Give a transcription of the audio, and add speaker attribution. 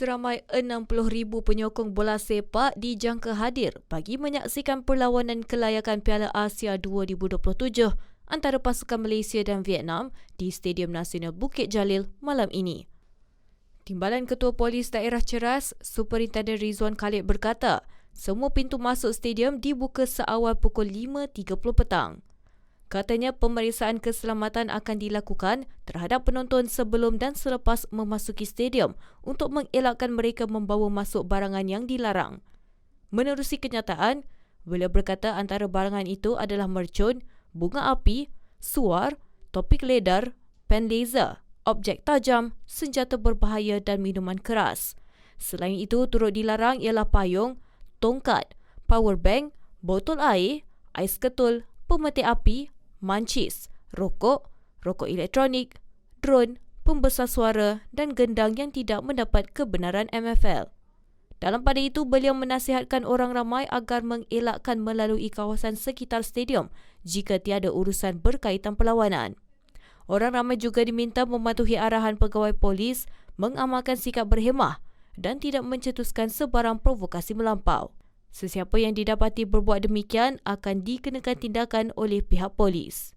Speaker 1: Seramai 60,000 penyokong bola sepak dijangka hadir bagi menyaksikan perlawanan kelayakan Piala Asia 2027 antara pasukan Malaysia dan Vietnam di Stadium Nasional Bukit Jalil malam ini. Timbalan Ketua Polis Daerah Ceras, Superintendent Rizwan Khalid berkata, semua pintu masuk stadium dibuka seawal pukul 5.30 petang. Katanya pemeriksaan keselamatan akan dilakukan terhadap penonton sebelum dan selepas memasuki stadium untuk mengelakkan mereka membawa masuk barangan yang dilarang. Menerusi kenyataan, beliau berkata antara barangan itu adalah mercun, bunga api, suar, topik ledar, pen laser, objek tajam, senjata berbahaya dan minuman keras. Selain itu, turut dilarang ialah payung, tongkat, power bank, botol air, ais ketul, pemetik api, mancis, rokok, rokok elektronik, drone, pembesar suara dan gendang yang tidak mendapat kebenaran MFL. Dalam pada itu, beliau menasihatkan orang ramai agar mengelakkan melalui kawasan sekitar stadium jika tiada urusan berkaitan perlawanan. Orang ramai juga diminta mematuhi arahan pegawai polis mengamalkan sikap berhemah dan tidak mencetuskan sebarang provokasi melampau. Sesiapa yang didapati berbuat demikian akan dikenakan tindakan oleh pihak polis.